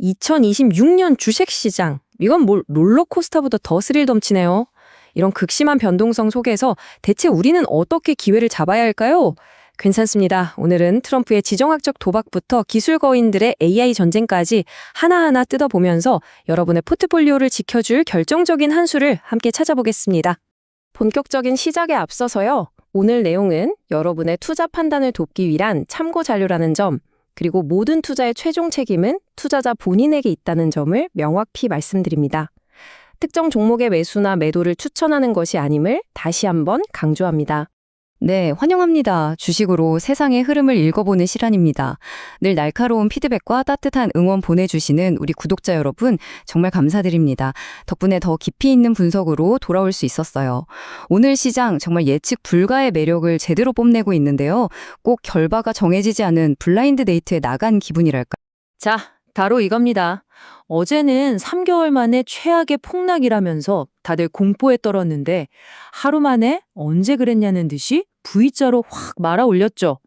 2026년 주식시장. 이건 뭘 롤러코스터보다 더 스릴 넘치네요. 이런 극심한 변동성 속에서 대체 우리는 어떻게 기회를 잡아야 할까요? 괜찮습니다. 오늘은 트럼프의 지정학적 도박부터 기술 거인들의 AI 전쟁까지 하나하나 뜯어보면서 여러분의 포트폴리오를 지켜줄 결정적인 한 수를 함께 찾아보겠습니다. 본격적인 시작에 앞서서요. 오늘 내용은 여러분의 투자 판단을 돕기 위한 참고 자료라는 점, 그리고 모든 투자의 최종 책임은 투자자 본인에게 있다는 점을 명확히 말씀드립니다. 특정 종목의 매수나 매도를 추천하는 것이 아님을 다시 한번 강조합니다. 네, 환영합니다. 주식으로 세상의 흐름을 읽어보는 시간입니다. 늘 날카로운 피드백과 따뜻한 응원 보내주시는 우리 구독자 여러분, 정말 감사드립니다. 덕분에 더 깊이 있는 분석으로 돌아올 수 있었어요. 오늘 시장 정말 예측 불가의 매력을 제대로 뽐내고 있는데요. 꼭 결과가 정해지지 않은 블라인드 데이트에 나간 기분이랄까. 자, 바로 이겁니다. 어제는 3개월 만에 최악의 폭락이라면서 다들 공포에 떨었는데 하루 만에 언제 그랬냐는 듯이 V자로 확 말아 올렸죠.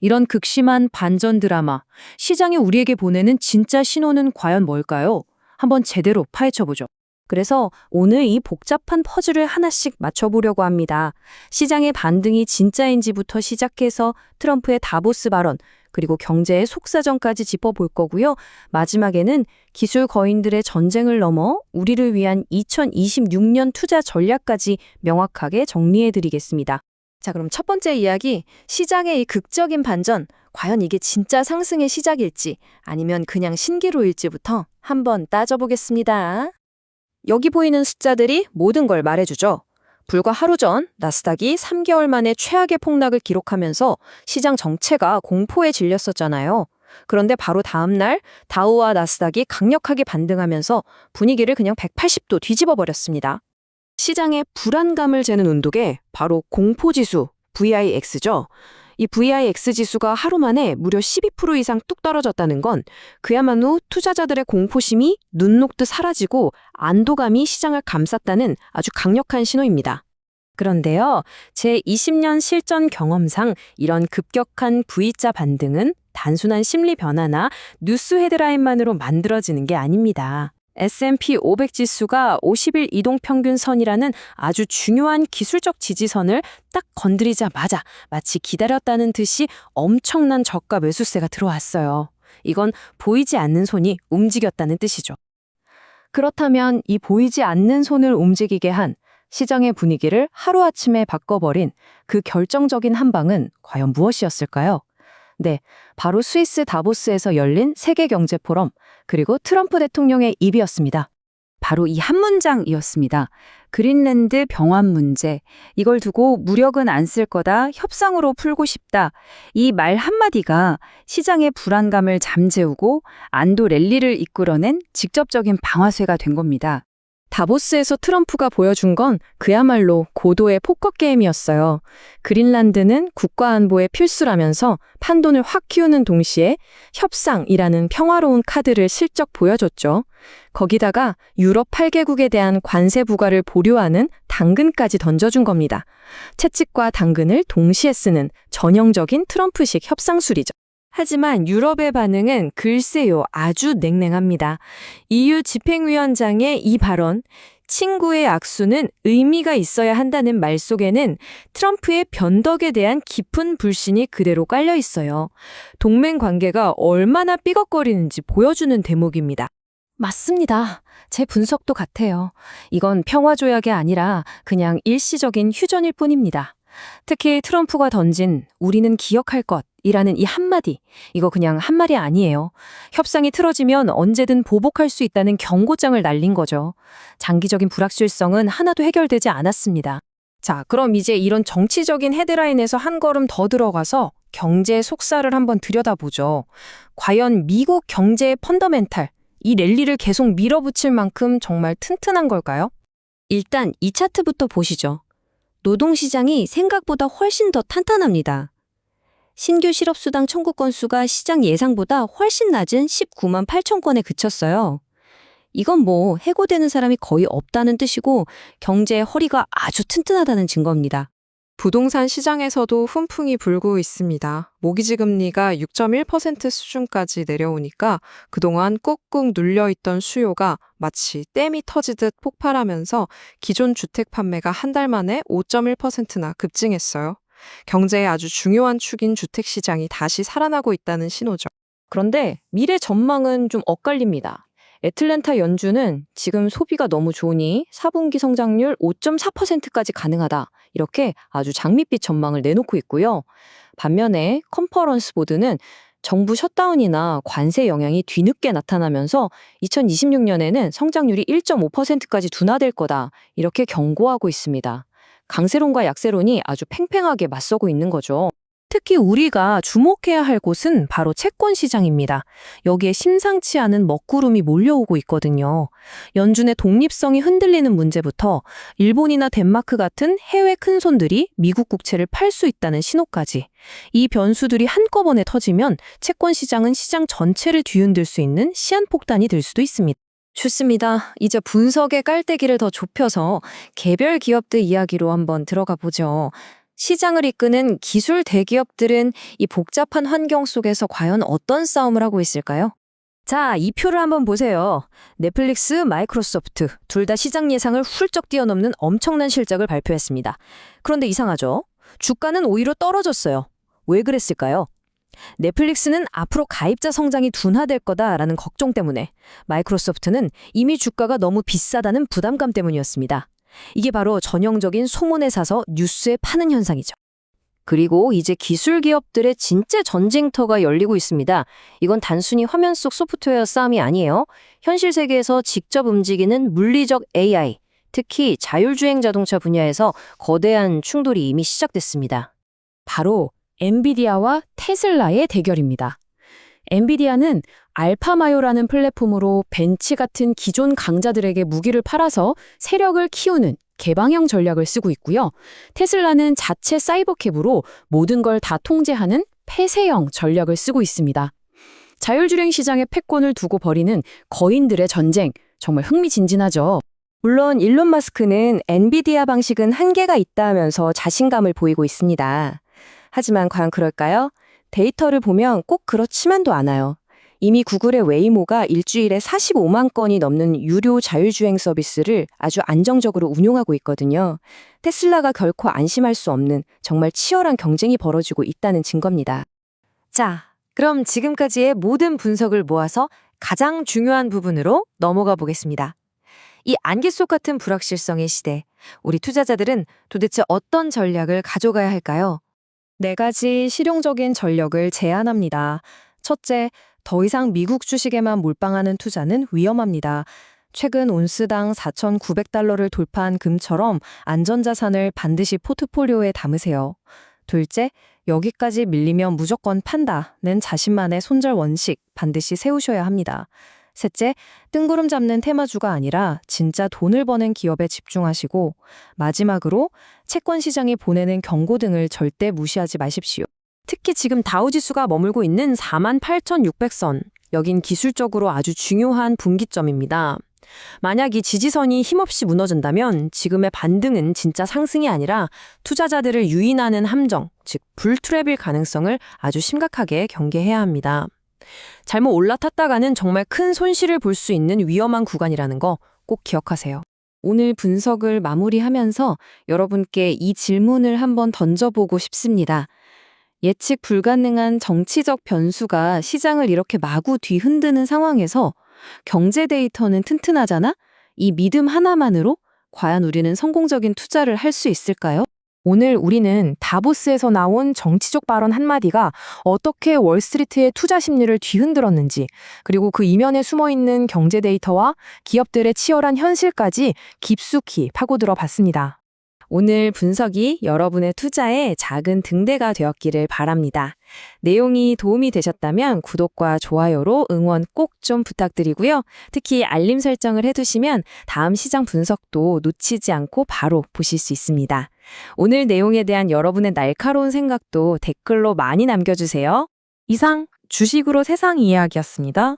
이런 극심한 반전 드라마, 시장이 우리에게 보내는 진짜 신호는 과연 뭘까요? 한번 제대로 파헤쳐보죠. 그래서 오늘 이 복잡한 퍼즐을 하나씩 맞춰보려고 합니다. 시장의 반등이 진짜인지부터 시작해서 트럼프의 다보스 발언, 그리고 경제의 속사정까지 짚어볼 거고요. 마지막에는 기술 거인들의 전쟁을 넘어 우리를 위한 2026년 투자 전략까지 명확하게 정리해 드리겠습니다. 자, 그럼 첫 번째 이야기, 시장의 이 극적인 반전, 과연 이게 진짜 상승의 시작일지 아니면 그냥 신기루일지부터 한번 따져보겠습니다. 여기 보이는 숫자들이 모든 걸 말해주죠. 불과 하루 전 나스닥이 3개월 만에 최악의 폭락을 기록하면서 시장 정체가 공포에 질렸었잖아요. 그런데 바로 다음 날 다우와 나스닥이 강력하게 반등하면서 분위기를 그냥 180도 뒤집어 버렸습니다. 시장의 불안감을 재는 운동에 바로 공포지수 VIX죠. 이 VIX 지수가 하루 만에 무려 12% 이상 뚝 떨어졌다는 건 그야말로 투자자들의 공포심이 눈 녹듯 사라지고 안도감이 시장을 감쌌다는 아주 강력한 신호입니다. 그런데요, 제 20년 실전 경험상 이런 급격한 V자 반등은 단순한 심리 변화나 뉴스 헤드라인만으로 만들어지는 게 아닙니다. S&P 500 지수가 50일 이동 평균 선이라는 아주 중요한 기술적 지지선을 딱 건드리자마자 마치 기다렸다는 듯이 엄청난 저가 매수세가 들어왔어요. 이건 보이지 않는 손이 움직였다는 뜻이죠. 그렇다면 이 보이지 않는 손을 움직이게 한 시장의 분위기를 하루아침에 바꿔버린 그 결정적인 한 방은 과연 무엇이었을까요? 네, 바로 스위스 다보스에서 열린 세계 경제 포럼 그리고 트럼프 대통령의 입이었습니다. 바로 이 한 문장이었습니다. 그린랜드 병합 문제. 이걸 두고 무력은 안 쓸 거다. 협상으로 풀고 싶다. 이 말 한마디가 시장의 불안감을 잠재우고 안도 랠리를 이끌어낸 직접적인 방아쇠가 된 겁니다. 다보스에서 트럼프가 보여준 건 그야말로 고도의 포커 게임이었어요. 그린란드는 국가 안보의 필수라면서 판돈을 확 키우는 동시에 협상이라는 평화로운 카드를 슬쩍 보여줬죠. 거기다가 유럽 8개국에 대한 관세 부과를 보류하는 당근까지 던져준 겁니다. 채찍과 당근을 동시에 쓰는 전형적인 트럼프식 협상술이죠. 하지만 유럽의 반응은 글쎄요 아주 냉랭합니다. EU 집행위원장의 이 발언, 친구의 악수는 의미가 있어야 한다는 말 속에는 트럼프의 변덕에 대한 깊은 불신이 그대로 깔려 있어요. 동맹 관계가 얼마나 삐걱거리는지 보여주는 대목입니다. 맞습니다. 제 분석도 같아요. 이건 평화조약이 아니라 그냥 일시적인 휴전일 뿐입니다. 특히 트럼프가 던진 우리는 기억할 것 이라는 이 한마디, 이거 그냥 한 말이 아니에요. 협상이 틀어지면 언제든 보복할 수 있다는 경고장을 날린 거죠. 장기적인 불확실성은 하나도 해결되지 않았습니다. 자, 그럼 이제 이런 정치적인 헤드라인에서 한 걸음 더 들어가서 경제 속사를 한번 들여다보죠. 과연 미국 경제의 펀더멘탈, 이 랠리를 계속 밀어붙일 만큼 정말 튼튼한 걸까요? 일단 이 차트부터 보시죠. 노동시장이 생각보다 훨씬 더 탄탄합니다. 신규 실업수당 청구 건수가 시장 예상보다 훨씬 낮은 19만 8천 건에 그쳤어요. 이건 뭐 해고되는 사람이 거의 없다는 뜻이고 경제의 허리가 아주 튼튼하다는 증거입니다. 부동산 시장에서도 훈풍이 불고 있습니다. 모기지 금리가 6.1% 수준까지 내려오니까 그동안 꾹꾹 눌려있던 수요가 마치 댐이 터지듯 폭발하면서 기존 주택 판매가 한 달 만에 5.1%나 급증했어요. 경제의 아주 중요한 축인 주택 시장이 다시 살아나고 있다는 신호죠. 그런데 미래 전망은 좀 엇갈립니다. 애틀랜타 연준은 지금 소비가 너무 좋으니 4분기 성장률 5.4%까지 가능하다. 이렇게 아주 장밋빛 전망을 내놓고 있고요. 반면에 컨퍼런스 보드는 정부 셧다운이나 관세 영향이 뒤늦게 나타나면서 2026년에는 성장률이 1.5%까지 둔화될 거다. 이렇게 경고하고 있습니다. 강세론과 약세론이 아주 팽팽하게 맞서고 있는 거죠. 특히 우리가 주목해야 할 곳은 바로 채권 시장입니다. 여기에 심상치 않은 먹구름이 몰려오고 있거든요. 연준의 독립성이 흔들리는 문제부터 일본이나 덴마크 같은 해외 큰손들이 미국 국채를 팔 수 있다는 신호까지. 이 변수들이 한꺼번에 터지면 채권 시장은 시장 전체를 뒤흔들 수 있는 시한폭탄이 될 수도 있습니다. 좋습니다. 이제 분석의 깔때기를 더 좁혀서 개별 기업들 이야기로 한번 들어가 보죠. 시장을 이끄는 기술 대기업들은 이 복잡한 환경 속에서 과연 어떤 싸움을 하고 있을까요? 자, 이 표를 한번 보세요. 넷플릭스, 마이크로소프트 둘 다 시장 예상을 훌쩍 뛰어넘는 엄청난 실적을 발표했습니다. 그런데 이상하죠? 주가는 오히려 떨어졌어요. 왜 그랬을까요? 넷플릭스는 앞으로 가입자 성장이 둔화될 거다라는 걱정 때문에, 마이크로소프트는 이미 주가가 너무 비싸다는 부담감 때문이었습니다. 이게 바로 전형적인 소문에 사서 뉴스에 파는 현상이죠. 그리고 이제 기술 기업들의 진짜 전쟁터가 열리고 있습니다. 이건 단순히 화면 속 소프트웨어 싸움이 아니에요. 현실 세계에서 직접 움직이는 물리적 AI, 특히 자율주행 자동차 분야에서 거대한 충돌이 이미 시작됐습니다. 바로 엔비디아와 테슬라의 대결입니다. 엔비디아는 알파마요라는 플랫폼으로 벤치 같은 기존 강자들에게 무기를 팔아서 세력을 키우는 개방형 전략을 쓰고 있고요. 테슬라는 자체 사이버캡으로 모든 걸 다 통제하는 폐쇄형 전략을 쓰고 있습니다. 자율주행 시장의 패권을 두고 벌이는 거인들의 전쟁, 정말 흥미진진하죠. 물론 일론 마스크는 엔비디아 방식은 한계가 있다면서 자신감을 보이고 있습니다. 하지만 과연 그럴까요? 데이터를 보면 꼭 그렇지만도 않아요. 이미 구글의 웨이모가 일주일에 45만 건이 넘는 유료 자율주행 서비스를 아주 안정적으로 운용하고 있거든요. 테슬라가 결코 안심할 수 없는 정말 치열한 경쟁이 벌어지고 있다는 증거입니다. 자, 그럼 지금까지의 모든 분석을 모아서 가장 중요한 부분으로 넘어가 보겠습니다. 이 안개 속 같은 불확실성의 시대, 우리 투자자들은 도대체 어떤 전략을 가져가야 할까요? 네 가지 실용적인 전력을 제안합니다. 첫째, 더 이상 미국 주식에만 몰빵하는 투자는 위험합니다. 최근 온스당 4,900달러를 돌파한 금처럼 안전자산을 반드시 포트폴리오에 담으세요. 둘째, 여기까지 밀리면 무조건 판다는 자신만의 손절 원칙 반드시 세우셔야 합니다. 셋째, 뜬구름 잡는 테마주가 아니라 진짜 돈을 버는 기업에 집중하시고 마지막으로 채권 시장이 보내는 경고 등을 절대 무시하지 마십시오. 특히 지금 다우지수가 머물고 있는 48,600선. 여긴 기술적으로 아주 중요한 분기점입니다. 만약 이 지지선이 힘없이 무너진다면 지금의 반등은 진짜 상승이 아니라 투자자들을 유인하는 함정, 즉 불트랩일 가능성을 아주 심각하게 경계해야 합니다. 잘못 올라탔다가는 정말 큰 손실을 볼 수 있는 위험한 구간이라는 거 꼭 기억하세요. 오늘 분석을 마무리하면서 여러분께 이 질문을 한번 던져보고 싶습니다. 예측 불가능한 정치적 변수가 시장을 이렇게 마구 뒤흔드는 상황에서 경제 데이터는 튼튼하잖아? 이 믿음 하나만으로 과연 우리는 성공적인 투자를 할 수 있을까요? 오늘 우리는 다보스에서 나온 정치적 발언 한마디가 어떻게 월스트리트의 투자 심리를 뒤흔들었는지, 그리고 그 이면에 숨어 있는 경제 데이터와 기업들의 치열한 현실까지 깊숙이 파고들어 봤습니다. 오늘 분석이 여러분의 투자에 작은 등대가 되었기를 바랍니다. 내용이 도움이 되셨다면 구독과 좋아요로 응원 꼭 좀 부탁드리고요. 특히 알림 설정을 해두시면 다음 시장 분석도 놓치지 않고 바로 보실 수 있습니다. 오늘 내용에 대한 여러분의 날카로운 생각도 댓글로 많이 남겨주세요. 이상 주식으로 세상 이야기였습니다.